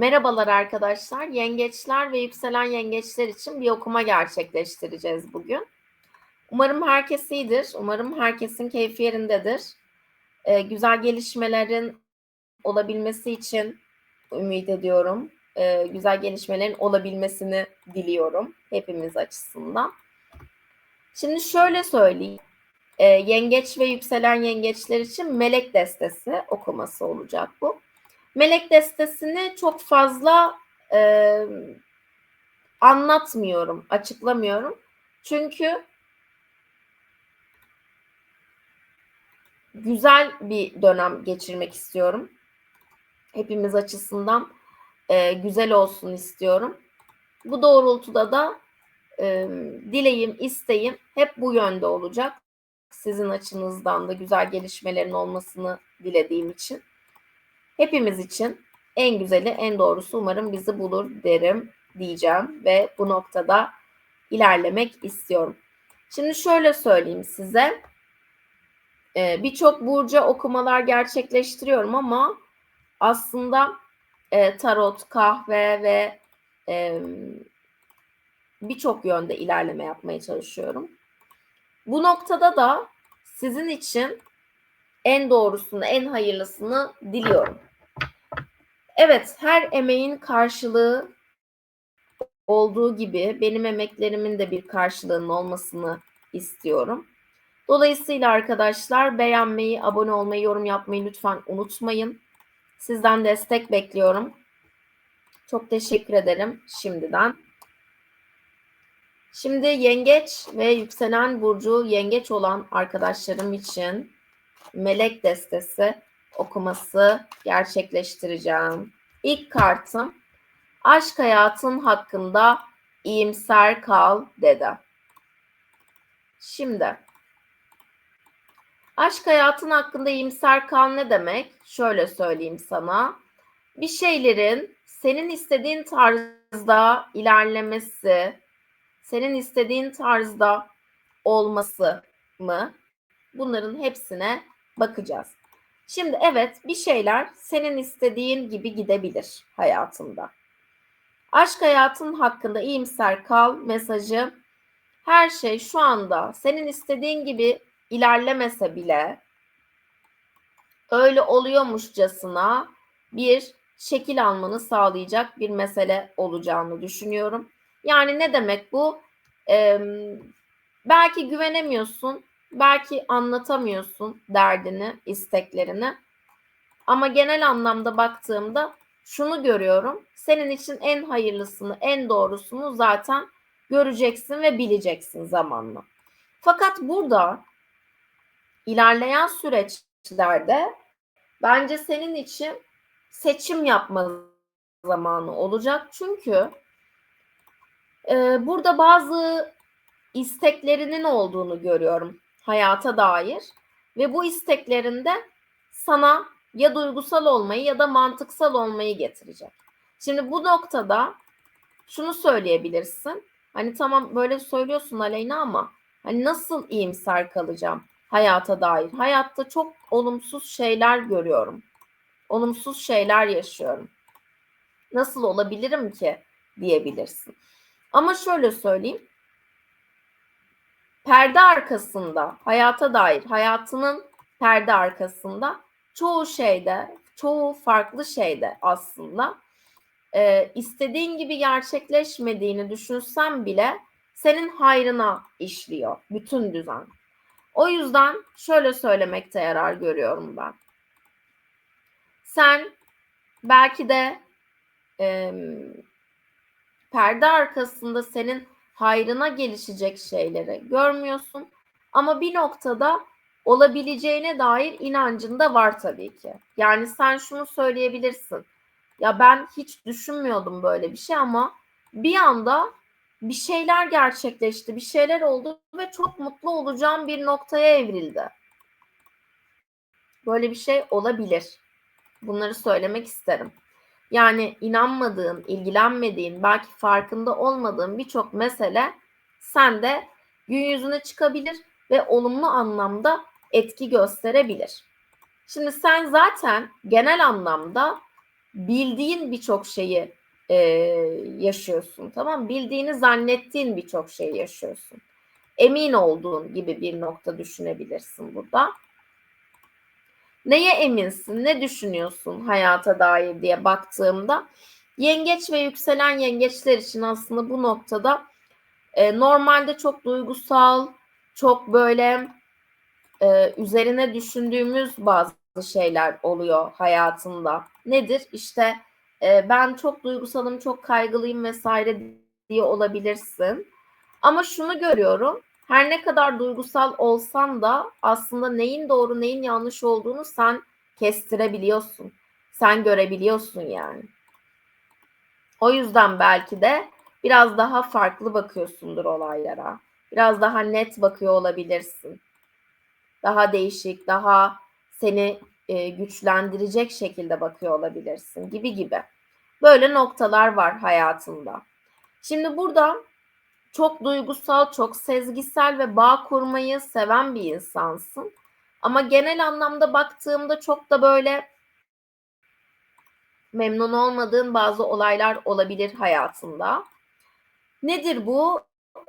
Merhabalar arkadaşlar. Yengeçler ve yükselen yengeçler için bir okuma gerçekleştireceğiz bugün. Umarım herkes iyidir. Umarım herkesin keyfi yerindedir. Ee, güzel gelişmelerin olabilmesi için ümit ediyorum. Ee, güzel gelişmelerin olabilmesini diliyorum hepimiz açısından. Şimdi şöyle söyleyeyim. Ee, yengeç ve yükselen yengeçler için melek destesi okuması olacak bu. Melek destesini çok fazla e, anlatmıyorum, açıklamıyorum. Çünkü güzel bir dönem geçirmek istiyorum. Hepimiz açısından e, güzel olsun istiyorum. Bu doğrultuda da e, dileğim, isteğim hep bu yönde olacak. Sizin açınızdan da güzel gelişmelerin olmasını dilediğim için. Hepimiz için en güzeli, en doğrusu umarım bizi bulur derim diyeceğim ve bu noktada ilerlemek istiyorum. Şimdi şöyle söyleyeyim size. Ee, Birçok burca okumalar gerçekleştiriyorum ama aslında e, tarot, kahve ve e, birçok yönde ilerleme yapmaya çalışıyorum. Bu noktada da sizin için en doğrusunu, en hayırlısını diliyorum. Evet, her emeğin karşılığı olduğu gibi benim emeklerimin de bir karşılığının olmasını istiyorum. Dolayısıyla arkadaşlar beğenmeyi, abone olmayı, yorum yapmayı lütfen unutmayın. Sizden destek bekliyorum. Çok teşekkür ederim şimdiden. Şimdi yengeç ve yükselen burcu yengeç olan arkadaşlarım için melek destesi okuması gerçekleştireceğim. İlk kartım aşk hayatın hakkında iyimser kal dedi. Şimdi aşk hayatın hakkında iyimser kal ne demek? Şöyle söyleyeyim sana. Bir şeylerin senin istediğin tarzda ilerlemesi, senin istediğin tarzda olması mı? Bunların hepsine bakacağız. Şimdi evet bir şeyler senin istediğin gibi gidebilir hayatında. Aşk hayatın hakkında iyimser kal mesajı her şey şu anda senin istediğin gibi ilerlemese bile öyle oluyormuşçasına bir şekil almanı sağlayacak bir mesele olacağını düşünüyorum. Yani ne demek bu? Ee, belki güvenemiyorsun belki anlatamıyorsun derdini, isteklerini. Ama genel anlamda baktığımda şunu görüyorum. Senin için en hayırlısını, en doğrusunu zaten göreceksin ve bileceksin zamanla. Fakat burada ilerleyen süreçlerde bence senin için seçim yapma zamanı olacak. Çünkü e, burada bazı isteklerinin olduğunu görüyorum hayata dair ve bu isteklerinde sana ya duygusal olmayı ya da mantıksal olmayı getirecek. Şimdi bu noktada şunu söyleyebilirsin. Hani tamam böyle söylüyorsun Aleyna ama hani nasıl iyimser kalacağım hayata dair? Hayatta çok olumsuz şeyler görüyorum. Olumsuz şeyler yaşıyorum. Nasıl olabilirim ki diyebilirsin. Ama şöyle söyleyeyim perde arkasında hayata dair hayatının perde arkasında çoğu şeyde çoğu farklı şeyde aslında e, istediğin gibi gerçekleşmediğini düşünsem bile senin hayrına işliyor bütün düzen. O yüzden şöyle söylemekte yarar görüyorum ben. Sen belki de e, perde arkasında senin hayrına gelişecek şeyleri görmüyorsun. Ama bir noktada olabileceğine dair inancın da var tabii ki. Yani sen şunu söyleyebilirsin. Ya ben hiç düşünmüyordum böyle bir şey ama bir anda bir şeyler gerçekleşti, bir şeyler oldu ve çok mutlu olacağım bir noktaya evrildi. Böyle bir şey olabilir. Bunları söylemek isterim. Yani inanmadığın, ilgilenmediğin, belki farkında olmadığın birçok mesele sende gün yüzüne çıkabilir ve olumlu anlamda etki gösterebilir. Şimdi sen zaten genel anlamda bildiğin birçok şeyi e, yaşıyorsun. Tamam Bildiğini zannettiğin birçok şeyi yaşıyorsun. Emin olduğun gibi bir nokta düşünebilirsin burada. Neye eminsin? Ne düşünüyorsun hayata dair diye baktığımda yengeç ve yükselen yengeçler için aslında bu noktada e, normalde çok duygusal, çok böyle e, üzerine düşündüğümüz bazı şeyler oluyor hayatında. Nedir? İşte e, ben çok duygusalım, çok kaygılıyım vesaire diye olabilirsin. Ama şunu görüyorum. Her ne kadar duygusal olsan da aslında neyin doğru neyin yanlış olduğunu sen kestirebiliyorsun. Sen görebiliyorsun yani. O yüzden belki de biraz daha farklı bakıyorsundur olaylara. Biraz daha net bakıyor olabilirsin. Daha değişik, daha seni e, güçlendirecek şekilde bakıyor olabilirsin gibi gibi. Böyle noktalar var hayatında. Şimdi burada çok duygusal, çok sezgisel ve bağ kurmayı seven bir insansın. Ama genel anlamda baktığımda çok da böyle memnun olmadığın bazı olaylar olabilir hayatında. Nedir bu?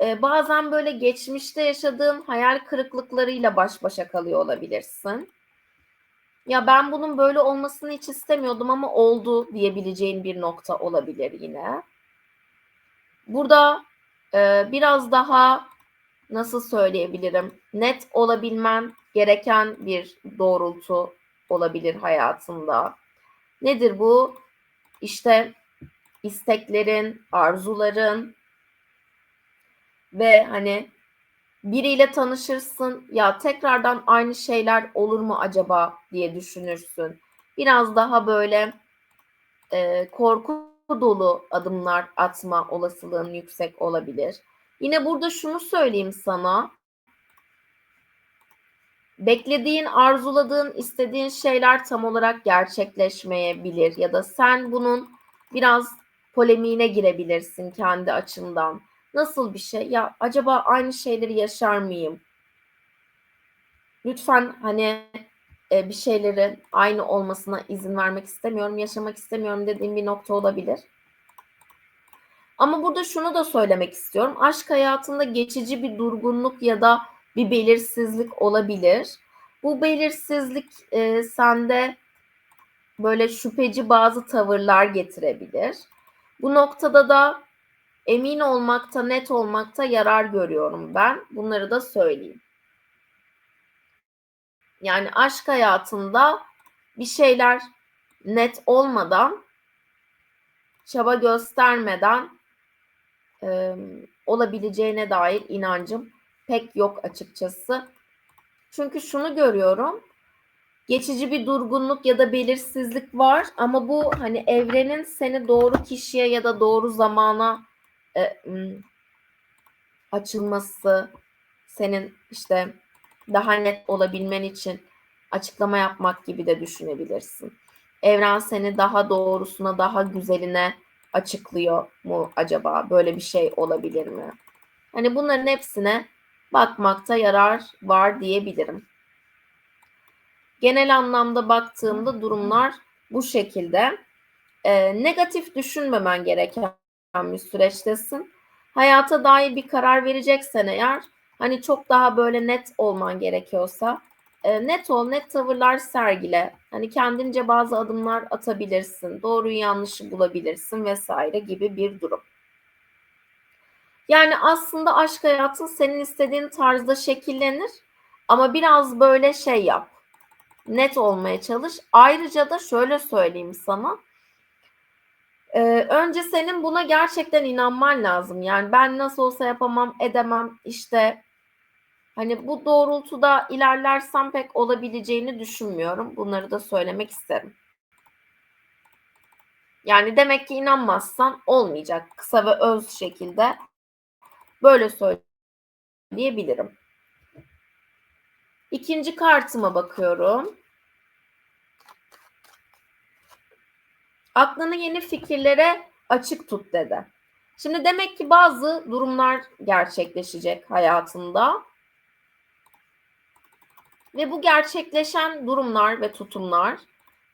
Ee, bazen böyle geçmişte yaşadığın hayal kırıklıklarıyla baş başa kalıyor olabilirsin. Ya ben bunun böyle olmasını hiç istemiyordum ama oldu diyebileceğin bir nokta olabilir yine. Burada e, biraz daha nasıl söyleyebilirim? Net olabilmen gereken bir doğrultu olabilir hayatında. Nedir bu? İşte isteklerin, arzuların ve hani biriyle tanışırsın ya tekrardan aynı şeyler olur mu acaba diye düşünürsün. Biraz daha böyle e, korku dolu adımlar atma olasılığın yüksek olabilir. Yine burada şunu söyleyeyim sana. Beklediğin, arzuladığın, istediğin şeyler tam olarak gerçekleşmeyebilir ya da sen bunun biraz polemiğine girebilirsin kendi açından. Nasıl bir şey? Ya acaba aynı şeyleri yaşar mıyım? Lütfen hani e, bir şeylerin aynı olmasına izin vermek istemiyorum, yaşamak istemiyorum dediğim bir nokta olabilir. Ama burada şunu da söylemek istiyorum. Aşk hayatında geçici bir durgunluk ya da bir belirsizlik olabilir. Bu belirsizlik e, sende böyle şüpheci bazı tavırlar getirebilir. Bu noktada da emin olmakta, net olmakta yarar görüyorum ben. Bunları da söyleyeyim. Yani aşk hayatında bir şeyler net olmadan, çaba göstermeden e, olabileceğine dair inancım pek yok açıkçası. Çünkü şunu görüyorum. Geçici bir durgunluk ya da belirsizlik var ama bu hani evrenin seni doğru kişiye ya da doğru zamana e, açılması, senin işte daha net olabilmen için açıklama yapmak gibi de düşünebilirsin. Evren seni daha doğrusuna, daha güzeline açıklıyor mu acaba? Böyle bir şey olabilir mi? Hani bunların hepsine bakmakta yarar var diyebilirim. Genel anlamda baktığımda durumlar bu şekilde. E, negatif düşünmemen gereken bir süreçtesin. Hayata dair bir karar vereceksen eğer hani çok daha böyle net olman gerekiyorsa e, net ol, net tavırlar sergile. Hani kendince bazı adımlar atabilirsin, doğruyu yanlışı bulabilirsin vesaire gibi bir durum. Yani aslında aşk hayatın senin istediğin tarzda şekillenir ama biraz böyle şey yap. Net olmaya çalış. Ayrıca da şöyle söyleyeyim sana. Ee, önce senin buna gerçekten inanman lazım. Yani ben nasıl olsa yapamam, edemem. İşte hani bu doğrultuda ilerlersem pek olabileceğini düşünmüyorum. Bunları da söylemek isterim. Yani demek ki inanmazsan olmayacak. Kısa ve öz şekilde böyle söyleyebilirim. İkinci kartıma bakıyorum. Aklını yeni fikirlere açık tut dedi. Şimdi demek ki bazı durumlar gerçekleşecek hayatında. Ve bu gerçekleşen durumlar ve tutumlar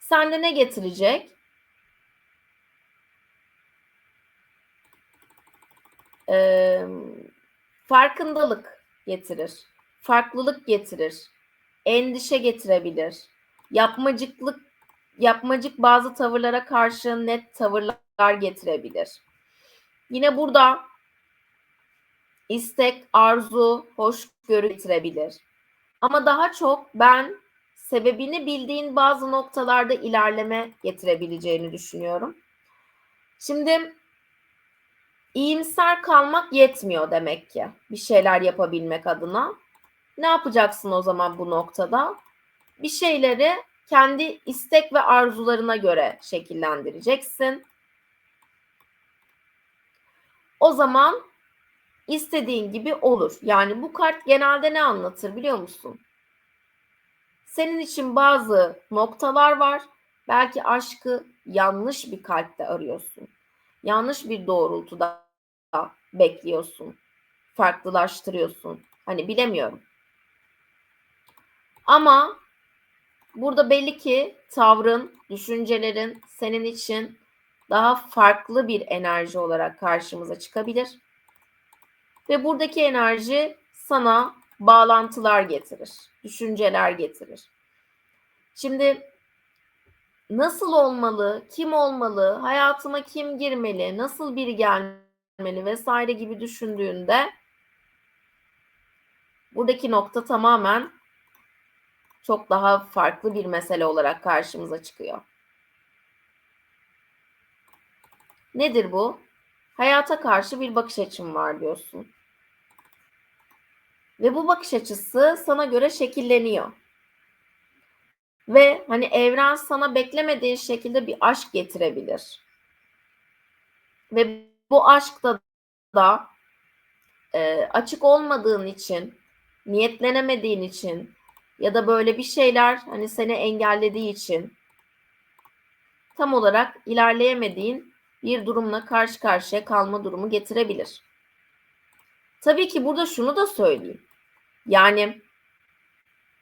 sende ne getirecek? Ee, farkındalık getirir, farklılık getirir, endişe getirebilir, yapmacıklık, yapmacık bazı tavırlara karşı net tavırlar getirebilir. Yine burada istek, arzu, hoşgörü getirebilir. Ama daha çok ben sebebini bildiğin bazı noktalarda ilerleme getirebileceğini düşünüyorum. Şimdi iyimser kalmak yetmiyor demek ki bir şeyler yapabilmek adına. Ne yapacaksın o zaman bu noktada? Bir şeyleri kendi istek ve arzularına göre şekillendireceksin. O zaman istediğin gibi olur. Yani bu kart genelde ne anlatır biliyor musun? Senin için bazı noktalar var. Belki aşkı yanlış bir kalpte arıyorsun. Yanlış bir doğrultuda bekliyorsun. Farklılaştırıyorsun. Hani bilemiyorum. Ama burada belli ki tavrın, düşüncelerin senin için daha farklı bir enerji olarak karşımıza çıkabilir. Ve buradaki enerji sana bağlantılar getirir, düşünceler getirir. Şimdi nasıl olmalı, kim olmalı, hayatıma kim girmeli, nasıl biri gelmeli vesaire gibi düşündüğünde buradaki nokta tamamen çok daha farklı bir mesele olarak karşımıza çıkıyor. Nedir bu? Hayata karşı bir bakış açım var diyorsun. Ve bu bakış açısı sana göre şekilleniyor. Ve hani evren sana beklemediğin şekilde bir aşk getirebilir. Ve bu aşkta da e, açık olmadığın için, niyetlenemediğin için ya da böyle bir şeyler hani seni engellediği için tam olarak ilerleyemediğin bir durumla karşı karşıya kalma durumu getirebilir. Tabii ki burada şunu da söyleyeyim. Yani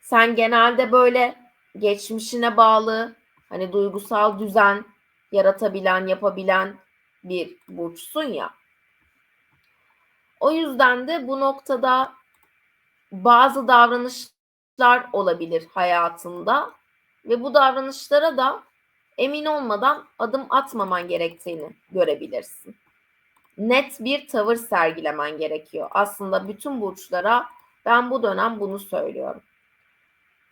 sen genelde böyle geçmişine bağlı hani duygusal düzen yaratabilen, yapabilen bir burçsun ya. O yüzden de bu noktada bazı davranışlar olabilir hayatında ve bu davranışlara da emin olmadan adım atmaman gerektiğini görebilirsin. Net bir tavır sergilemen gerekiyor. Aslında bütün burçlara ben bu dönem bunu söylüyorum.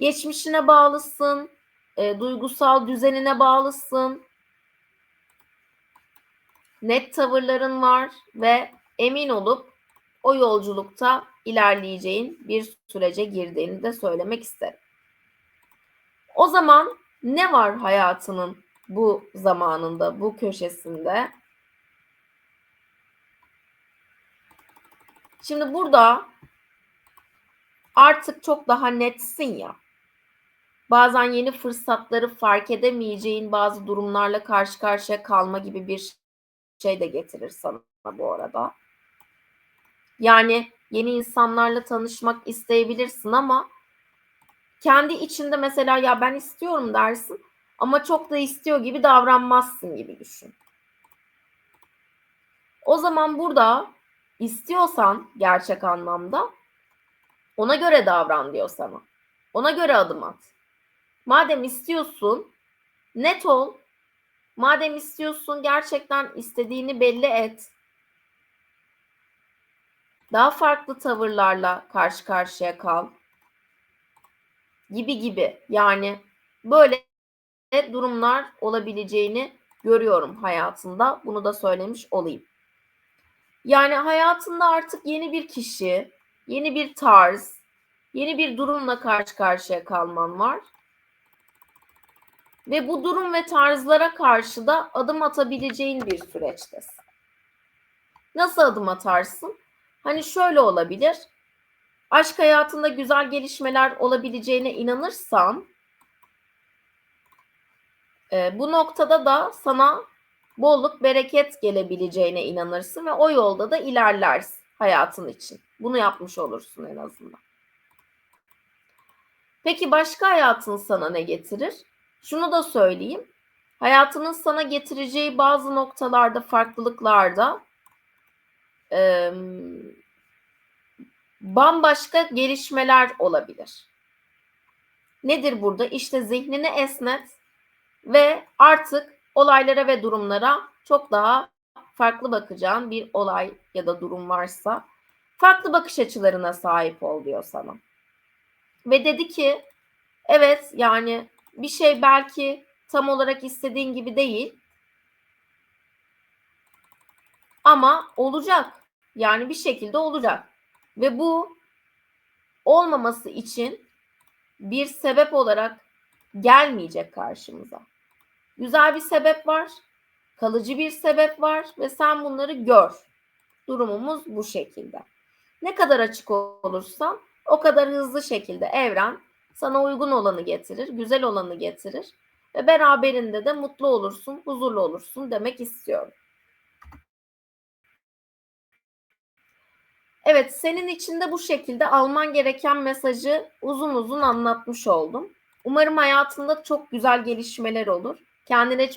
Geçmişine bağlısın, e, duygusal düzenine bağlısın. Net tavırların var ve emin olup o yolculukta ilerleyeceğin bir sürece girdiğini de söylemek isterim. O zaman ne var hayatının bu zamanında, bu köşesinde? Şimdi burada artık çok daha netsin ya. Bazen yeni fırsatları fark edemeyeceğin bazı durumlarla karşı karşıya kalma gibi bir şey de getirir sana bu arada. Yani yeni insanlarla tanışmak isteyebilirsin ama kendi içinde mesela ya ben istiyorum dersin ama çok da istiyor gibi davranmazsın gibi düşün. O zaman burada istiyorsan gerçek anlamda ona göre davran diyor sana. Ona göre adım at. Madem istiyorsun net ol. Madem istiyorsun gerçekten istediğini belli et. Daha farklı tavırlarla karşı karşıya kal. Gibi gibi. Yani böyle durumlar olabileceğini görüyorum hayatında. Bunu da söylemiş olayım. Yani hayatında artık yeni bir kişi, yeni bir tarz, yeni bir durumla karşı karşıya kalman var. Ve bu durum ve tarzlara karşı da adım atabileceğin bir süreçtesin. Nasıl adım atarsın? Hani şöyle olabilir. Aşk hayatında güzel gelişmeler olabileceğine inanırsan e, bu noktada da sana bolluk bereket gelebileceğine inanırsın ve o yolda da ilerlersin hayatın için. Bunu yapmış olursun en azından. Peki başka hayatın sana ne getirir? Şunu da söyleyeyim. Hayatının sana getireceği bazı noktalarda, farklılıklarda e, bambaşka gelişmeler olabilir. Nedir burada? İşte zihnini esnet ve artık olaylara ve durumlara çok daha farklı bakacağın bir olay ya da durum varsa farklı bakış açılarına sahip ol diyor sana. Ve dedi ki evet yani bir şey belki tam olarak istediğin gibi değil ama olacak. Yani bir şekilde olacak. Ve bu olmaması için bir sebep olarak gelmeyecek karşımıza. Güzel bir sebep var, kalıcı bir sebep var ve sen bunları gör. Durumumuz bu şekilde. Ne kadar açık olursan o kadar hızlı şekilde evren sana uygun olanı getirir, güzel olanı getirir ve beraberinde de mutlu olursun, huzurlu olursun demek istiyorum. Evet, senin için de bu şekilde alman gereken mesajı uzun uzun anlatmış oldum. Umarım hayatında çok güzel gelişmeler olur. Kendine çok